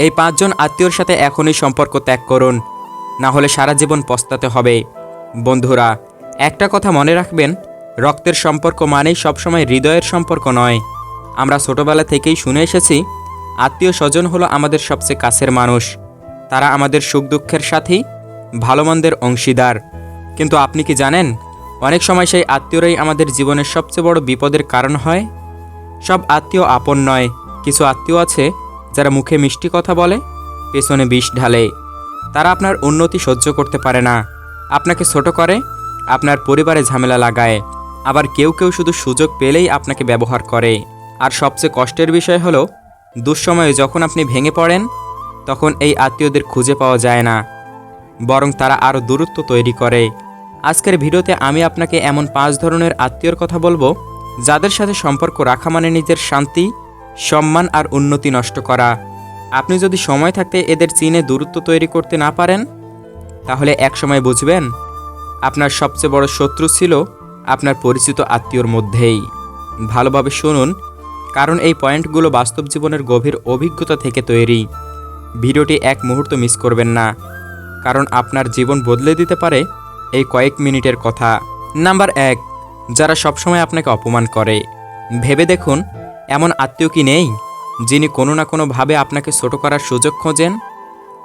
এই পাঁচজন আত্মীয়র সাথে এখনই সম্পর্ক ত্যাগ করুন, না হলে সারা জীবন পস্তাতে হবে। বন্ধুরা, একটা কথা মনে রাখবেন, রক্তের সম্পর্ক মানেই সবসময় হৃদয়ের সম্পর্ক নয়। আমরা ছোটবেলা থেকেই শুনে এসেছি, আত্মীয় স্বজন হলো আমাদের সবচেয়ে কাছের মানুষ। তারা আমাদের সুখ দুঃখের সাথী ভালো মন্দের অংশীদার। কিন্তু আপনি কি জানেন, অনেক সময় সেই আত্মীয়রাই আমাদের জীবনের সবচেয়ে বড় বিপদের কারণ হয়? সব আত্মীয় আপন নয়, কিছু আত্মীয় আছে যারা মুখে মিষ্টি কথা বলে, পেছনে বিষ ঢালে। তারা আপনার উন্নতি সহ্য করতে পারে না। আপনাকে ছোট করে, আপনার পরিবারে ঝামেলা লাগায়। আবার কেউ কেউ শুধু সুযোগ পেলেই আপনাকে ব্যবহার করে। আর সবচেয়ে কষ্টের বিষয় হলো, দুঃসময়ে যখন আপনি ভেঙে পড়েন, তখন এই আত্মীয়দের খুঁজে পাওয়া যায় না। বরং তারা আরও দূরত্ব তৈরি করে। আজকের ভিডিওতে আমি আপনাকে এমন পাঁচ ধরনের আত্মীয়র কথা বলব, যাদের সাথে সম্পর্ক রাখা মানে নিজের শান্তি সম্মান আর উন্নতি নষ্ট করা। আপনি যদি সময় থাকতে এদের চীনে দূরত্ব তৈরি করতে না পারেন, তাহলে একসময় বুঝবেন, আপনার সবচেয়ে বড় শত্রু ছিল আপনার পরিচিত আত্মীয়র মধ্যেই। ভালোভাবে শুনুন, কারণ এই পয়েন্টগুলো বাস্তব জীবনের গভীর অভিজ্ঞতা থেকে তৈরি। ভিডিওটি এক মুহূর্ত মিস করবেন না, কারণ আপনার জীবন বদলে দিতে পারে এই কয়েক মিনিটের কথা। নাম্বার এক, যারা সবসময় আপনাকে অপমান করে। ভেবে দেখুন এমন আত্মীয় কি নেই, যিনি কোনো না কোনোভাবে আপনাকে ছোট করার সুযোগ খোঁজেন?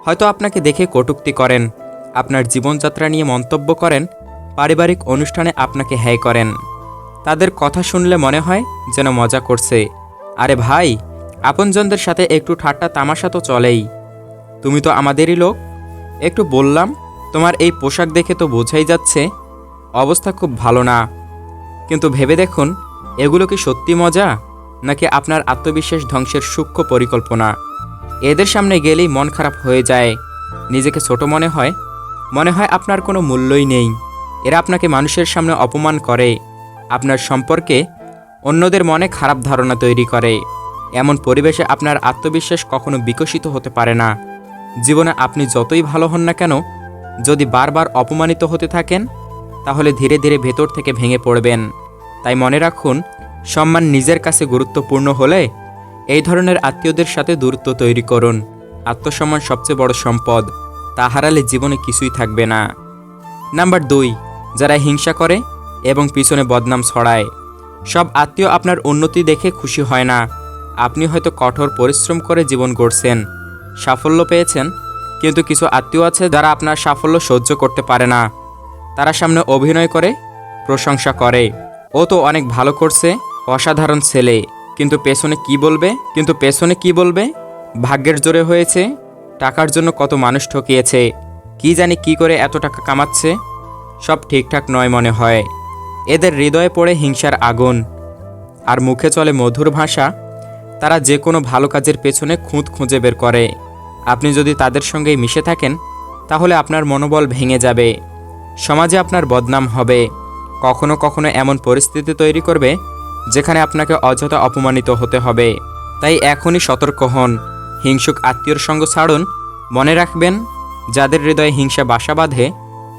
হয়তো আপনাকে দেখে কটূক্তি করেন, আপনার জীবনযাত্রা নিয়ে মন্তব্য করেন, পারিবারিক অনুষ্ঠানে আপনাকে হ্যায় করেন। তাদের কথা শুনলে মনে হয় যেন মজা করছে। আরে ভাই, আপনজনদের সাথে একটু ঠাট্টা তামাশা তো চলেই। তুমি তো আমাদেরই লোক। একটু বললাম, তোমার এই পোশাক দেখে তো বোঝাই যাচ্ছে, অবস্থা খুব ভালো না। কিন্তু ভেবে দেখুন, এগুলো কি সত্যি মজা? নাকি আপনার আত্মবিশ্বাস ধ্বংসের সূক্ষ্ম পরিকল্পনা? এদের সামনে গেলেই মন খারাপ হয়ে যায়। নিজেকে ছোট মনে হয়? মনে হয় আপনার কোনো মূল্যই নেই। এরা আপনাকে মানুষের সামনে অপমান করে। আপনার সম্পর্কে অন্যদের মনে খারাপ ধারণা তৈরি করে। এমন পরিবেশে আপনার আত্মবিশ্বাস কখনো বিকশিত হতে পারে না। জীবনে আপনি যতই ভালো হন না কেন, যদি বারবার অপমানিত হতে থাকেন, তাহলে ধীরে ধীরে ভেতর থেকে ভেঙে পড়বেন। তাই মনে রাখুন সম্মান নিজের কাছে গুরুত্বপূর্ণ হলে এই ধরনের আত্মীয়দের সাথে দূরত্ব তৈরি করুন। আত্মসম্মান সবচেয়ে বড় সম্পদ। তা হারালে জীবনে কিছুই থাকবে না। নাম্বার দুই, যারা হিংসা করে এবং পিছনে বদনাম ছড়ায়। সব আত্মীয় আপনার উন্নতি দেখে খুশি হয় না। আপনি হয়তো কঠোর পরিশ্রম করে জীবন গড়ছেন। সাফল্য পেয়েছেন, কিন্তু কিছু আত্মীয় আছে যারা আপনার সাফল্য সহ্য করতে পারে না। তারা সামনে অভিনয় করে, প্রশংসা করে। ও তো অনেক ভালো করছে অসাধারণ ছেলে। কিন্তু পেছনে কি বলবে? কিন্তু পেছনে কি বলবে? ভাগ্যের জোরে হয়েছে। টাকার জন্য কত মানুষ ঠকিয়েছে। কি জানি কি করে এত টাকা কামাচ্ছে। সব ঠিকঠাক নয় মনে হয়। এদের হৃদয়ে পড়ে হিংসার আগুন। আর মুখে চলে মধুর ভাষা। তারা যে কোনো ভালো কাজের পেছনে খুঁত খুঁজে বের করে। আপনি যদি তাদের সঙ্গেই মিশে থাকেন, তাহলে আপনার মনোবল ভেঙে যাবে। সমাজে আপনার বদনাম হবে। কখনো কখনো এমন পরিস্থিতি তৈরি করবে যেখানে আপনাকে অযথা অপমানিত হতে হবে। তাই এখনই সতর্ক হন। হিংসুক আত্মীয়র সঙ্গ ছাড়ুন। মনে রাখবেন, যাদের হৃদয়ে হিংসা বাসা বাঁধে,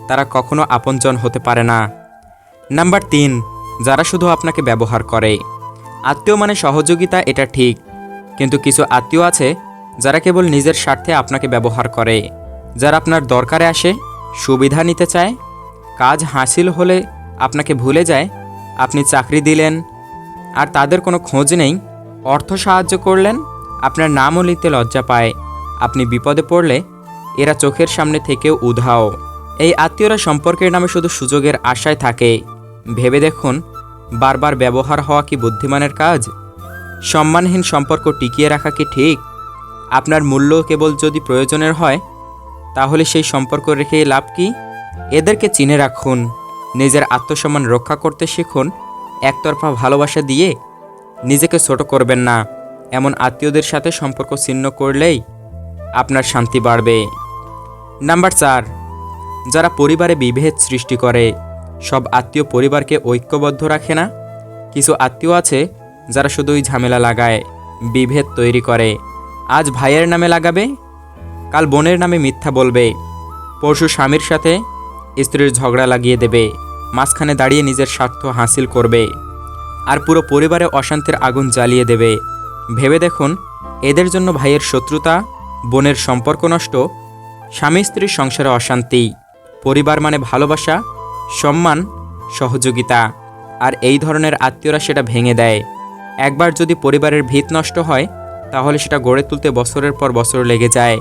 তারা কখনো আপনজন হতে পারে না। নাম্বার তিন, যারা শুধু আপনাকে ব্যবহার করে। আত্মীয় মানে সহযোগিতা, এটা ঠিক। কিন্তু কিছু আত্মীয় আছে, যারা কেবল নিজের স্বার্থে আপনাকে ব্যবহার করে। যারা আপনার দরকারে আসে, সুবিধা নিতে চায়, কাজ হাসিল হলে আপনাকে ভুলে যায়, আপনি চাকরি দিলেন আর তাদের কোনো খোঁজ নেই। অর্থ সাহায্য করলেন, আপনার নামও লিখতে লজ্জা পায়। আপনি বিপদে পড়লে এরা চোখের সামনে থেকেও উধাও। এই আত্মীয়রা সম্পর্কের নামে শুধু সুযোগের আশায় থাকে। ভেবে দেখুন, বারবার ব্যবহার হওয়া কি বুদ্ধিমানের কাজ? সম্মানহীন সম্পর্ক টিকিয়ে রাখা কি ঠিক? আপনার মূল্য কেবল যদি প্রয়োজনের হয়, তাহলে সেই সম্পর্ক রেখে লাভ কি? এদেরকে চিনে রাখুন, নিজের আত্মসম্মান রক্ষা করতে শিখুন একতরফা ভালোবাসা দিয়ে নিজেকে ছোট করবেন না। এমন আত্মীয়দের সাথে সম্পর্ক ছিন্ন করলেই আপনার শান্তি বাড়বে। নাম্বার চার, যারা পরিবারে বিভেদ সৃষ্টি করে, সব আত্মীয় পরিবারকে ঐক্যবদ্ধ রাখে না। কিছু আত্মীয় আছে যারা শুধুই ঝামেলা লাগায়, বিভেদ তৈরি করে। আজ ভাইয়ের নামে লাগাবে, কাল বোনের নামে মিথ্যা বলবে। পরশু স্বামীর সাথে স্ত্রীর ঝগড়া লাগিয়ে দেবে। মাঝখানে দাঁড়িয়ে নিজের স্বার্থ হাসিল করবে আর পুরো পরিবারে অশান্তির আগুন জ্বালিয়ে দেবে। ভেবে দেখুন, এদের জন্য ভাইয়ের শত্রুতা, বোনের সম্পর্ক নষ্ট, স্বামী স্ত্রীর সংসারে অশান্তি, পরিবার মানে ভালোবাসা, সম্মান, সহযোগিতা, আর এই ধরনের আত্মীয়রা সেটা ভেঙে দেয়। একবার যদি পরিবারের ভিত নষ্ট হয়, তাহলে সেটা গড়ে তুলতে বছরের পর বছর লেগে যায়।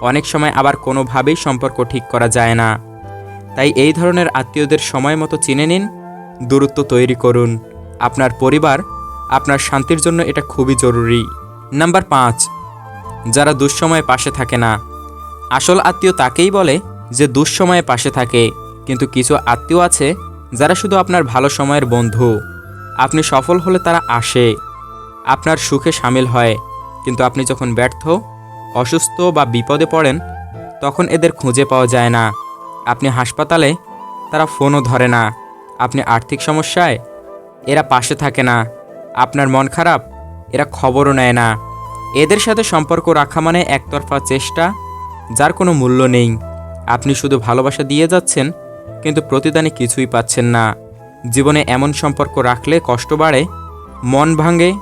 অনেক সময় আবার কোনোভাবেই সম্পর্ক ঠিক করা যায় না। তাই এই ধরনের আত্মীয়দের সময় মতো চিনে নিন, দূরত্ব তৈরি করুন, আপনার পরিবার, আপনার শান্তির জন্য এটা খুবই জরুরি। নাম্বার পাঁচ, যারা দুঃসময়ে পাশে থাকে না। আসল আত্মীয় তাকেই বলে যে দুঃসময়ে পাশে থাকে, কিন্তু কিছু আত্মীয় আছে যারা শুধু আপনার ভালো সময়ের বন্ধু। আপনি সফল হলে তারা আসে, আপনার সুখে সামিল হয়, কিন্তু আপনি যখন ব্যর্থ, অসুস্থ বা বিপদে পড়েন, তখন এদের খুঁজে পাওয়া যায় না। আপনি হাসপাতালে, তারা ফোনও ধরে না। আপনি আর্থিক সমস্যায়, এরা পাশে থাকে না। আপনার মন খারাপ, এরা খবরও নেয় না। এদের সাথে সম্পর্ক রাখা মানে একতরফা চেষ্টা, যার কোনো মূল্য নেই। আপনি শুধু ভালোবাসা দিয়ে যাচ্ছেন, কিন্তু প্রতিদানে কিছুই পাচ্ছেন না। জীবনে এমন সম্পর্ক রাখলে কষ্ট বাড়ে, মন ভাঙে,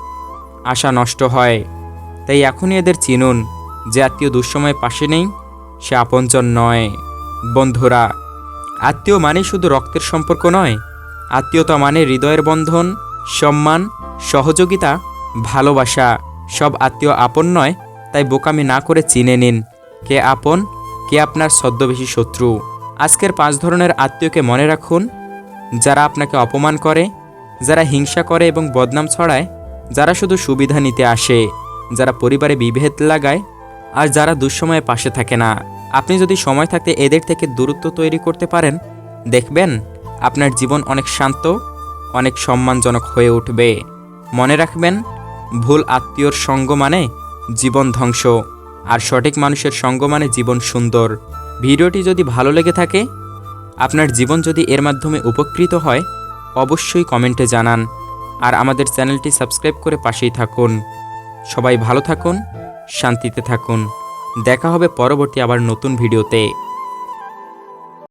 আশা নষ্ট হয়। তাই এখনই এদের চিনুন, যে আত্মীয় দুঃসময়ে পাশে নেই, সে আপনজন নয়। বন্ধুরা, আত্মীয় মানে শুধু রক্তের সম্পর্ক নয়, আত্মীয়তা মানে হৃদয়ের বন্ধন, সম্মান, সহযোগিতা, ভালোবাসা। সব আত্মীয় আপন নয়, তাই বোকামি না করে চিনে নিন, কে আপন, কে আপনার সদ্যবেশী শত্রু। আজকের পাঁচ ধরনের আত্মীয়কে মনে রাখুন, যারা আপনাকে অপমান করে, যারা হিংসা করে এবং বদনাম ছড়ায়, যারা শুধু সুবিধা নিতে আসে, যারা পরিবারে বিভেদ লাগায়, আর যারা দুঃসময়ে পাশে থাকে না। আপনি যদি সময় থাকতে এদের থেকে দূরত্ব তৈরি করতে পারেন, দেখবেন আপনার জীবন অনেক শান্ত, অনেক সম্মানজনক হয়ে উঠবে। মনে রাখবেন, ভুল আত্মীয়র সঙ্গ মানে জীবন ধ্বংস, আর সঠিক মানুষের সঙ্গ মানে জীবন সুন্দর। ভিডিওটি যদি ভালো লেগে থাকে, আপনার জীবন যদি এর মাধ্যমে উপকৃত হয়, অবশ্যই কমেন্টে জানান, আর আমাদের চ্যানেলটি সাবস্ক্রাইব করে পাশেই থাকুন। সবাই ভালো থাকুন, শান্তিতে থাকুন। দেখা হবে পরবর্তী আবার নতুন ভিডিওতে।